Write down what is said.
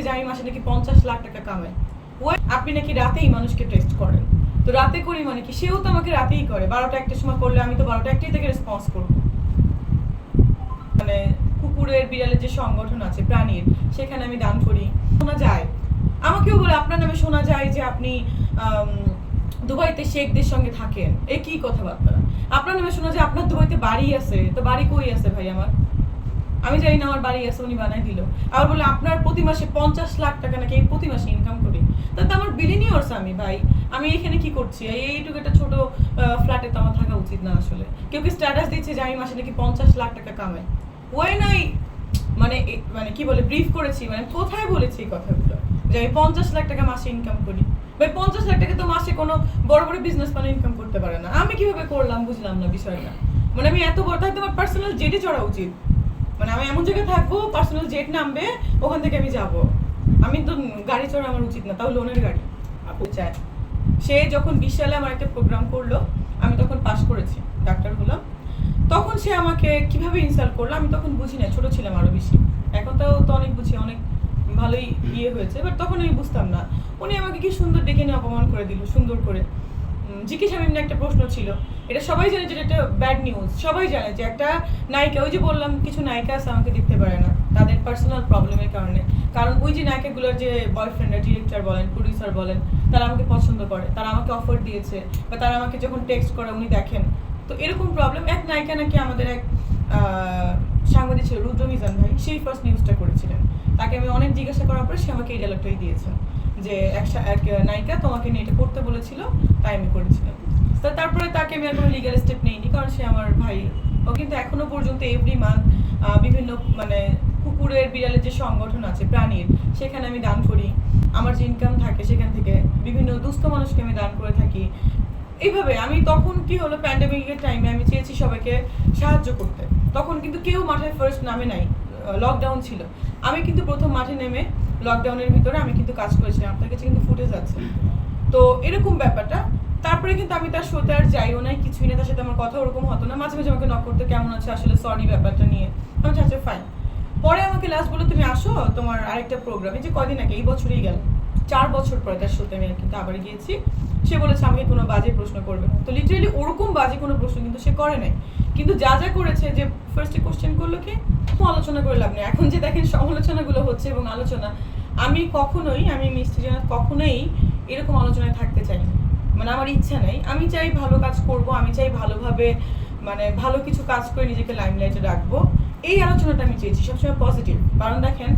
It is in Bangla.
দিচ্ছে যে আমি মাসে নাকি পঞ্চাশ লাখ টাকা কামাই ওই আপনি নাকি রাতেই মানুষকে টেস্ট করেন। তো রাতে করি মানে কি? সেও তো আমাকে রাতেই করে। বারোটা একটার সময় করলে আমি তো বারোটা একটাই থেকে রেসপন্স করব। মানে কুকুরের বিড়ালের যে সংগঠন আছে, প্রাণীর, সেখানে আমি দান করি। শোনা যায়। আমাকেও বলে, আপনার নামে শোনা যায় যে আপনি দুবাইতে শেখদের সঙ্গে থাকেন। এ কি কথাবার্তা? আপনার নামে শোনা যায়, আপনার দুবাইতে বাড়ি আছে। তো বাড়ি কই আছে ভাই আমার? আমি জানি না আমার বাড়ি আছে উনি বানাই দিল। আবার বলে, আপনার প্রতি মাসে পঞ্চাশ লাখ টাকা নাকি আমি প্রতি মাসে ইনকাম করি? তাতে আমার বিলিনিয়র্স আমি, ভাই। আমি এখানে কি করছি? এই এইটুকু একটা ছোট ফ্ল্যাটে তো আমার থাকা উচিত না আসলে। কেউ কি স্ট্যাটাস দিচ্ছে যে আমি মাসে নাকি পঞ্চাশ লাখ টাকা কামাই? ওয়াই নাই মানে মানে কি বলে ব্রিফ করেছি। মানে কোথায় বলেছি এই কথাগুলো? যে আমি পঞ্চাশ লাখ টাকা মাসে ইনকাম করি। ভাই, পঞ্চাশ লাখ টাকা তো মাসে কোনো বড় বড় বিজনেস মানে ইনকাম করতে পারে না। আমি কীভাবে করলাম বুঝলাম না বিষয়টা। মানে আমি এত বড় তাই তোমার পার্সোনাল জেটে চড়া উচিত। মানে আমি এমন জায়গায় থাকব পার্সোনাল জেট নামবে, ওখান থেকে আমি যাব। আমি তো গাড়ি চড়া আমার উচিত না, তাও লোনের গাড়ি, আপু চায়। সে যখন বিশ সালে আমার একটা প্রোগ্রাম করল, আমি তখন পাশ করেছি, ডাক্তার হলাম। তখন সে আমাকে কীভাবে ইনসাল্ট করল, আমি তখন বুঝি না, ছোট ছিলাম আরও বেশি। এখন তাও তো অনেক বুঝি, অনেক ভালোই ইয়ে হয়েছে বাট তখন আমি বুঝতাম না। উনি আমাকে কি সুন্দর ডেকে নিয়ে অপমান করে দিল, সুন্দর করে। জিকে শামীম একটা প্রশ্ন ছিল। এটা সবাই জানে যে এটা একটা ব্যাড নিউজ সবাই জানে যে একটা নায়িকা, ওই যে বললাম, কিছু নায়িকা আছে আমাকে দেখতে পারে না। তাদের পার্সোনাল প্রবলেমের কারণে। কারণ ওই যে নায়িকাগুলোর যে বয়ফ্রেন্ড ডিরেক্টর বলেন প্রডিউসার বলেন, তারা আমাকে পছন্দ করে। তারা আমাকে অফার দিয়েছে বা তারা আমাকে যখন টেক্সট করে, উনি দেখেন। তো এরকম প্রবলেম এক নায়িকা নাকি আমাদের এক সাংবাদিক ছিল, রুদ্র মিজান ভাই, সেই ফার্স্ট নিউজটা করেছিলেন। তাকে আমি অনেক জিজ্ঞাসা করার পরে সে আমাকে এই ডায়লগটাই দিয়েছেন যে এক নায়িকা তোমাকে নিয়ে এটা করতে বলেছিল, তাই আমি করেছিলাম। তো তারপরে তাকে আমি আর কোনো লিগাল স্টেপ নেইনি, কারণ সে আমার ভাই। ও কিন্তু এখনও পর্যন্ত এভরি মান্থ বিভিন্ন মানে কুকুরের বিড়ালের যে সংগঠন আছে, প্রাণীর, সেখানে আমি দান করি। আমার যে ইনকাম থাকে সেখান থেকে বিভিন্ন দুস্থ মানুষকে আমি দান করে থাকি। এইভাবে আমি তখন কি হলো প্যান্ডামিকের টাইমে আমি চেয়েছি সবাইকে সাহায্য করতে। তখন কিন্তু কেউ মাঠে ফার্স্ট নামে নাই লকডাউন ছিল। আমি কিন্তু প্রথম মাঠে নেমে লকডাউনের ভিতরে আমি কিন্তু কাজ করেছিলাম, আপনার কাছে কিন্তু ফুটেজ আছে। তো এরকম ব্যাপারটা। তারপরে কিন্তু আমি তার শোতে আর যাইও নাই, কিছুই না তার সাথে আমার কথা ওরকম হতো না। মাঝে মাঝে আমাকে নক করতে, কেমন আছে? আসলে সরি ব্যাপারটা নিয়ে। আমি আচ্ছা ফাইন পরে আমাকে লাস্ট বলে তুমি আসো, তোমার আরেকটা প্রোগ্রামে যে কদিন আগে, এই বছরই গেল। চার বছর পরে তার শোতে আমি কিন্তু আবার গিয়েছি। সে বলেছে, আমাকে কোনো বাজে প্রশ্ন করবে না। তো লিটারেলি ওরকম বাজে কোনো প্রশ্ন কিন্তু সে করে নাই। কিন্তু যা যা করেছে, যে ফার্স্টে কোশ্চেন করল কি? আলোচনা করে লাভ নেই। এখন যে দেখেন সমালোচনাগুলো হচ্ছে এবং আলোচনা, আমি কখনোই, আমি জানা কখনোই এরকম আলোচনায় থাকতে চাই মানে আমার ইচ্ছা নেই। আমি চাই ভালো কাজ করব, আমি চাই ভালোভাবে মানে ভালো কিছু কাজ করে নিজেকে লাইমলাইটে রাখব। এই আলোচনাটা আমি চেয়েছি, সবসময় পজিটিভ কারণ দেখেন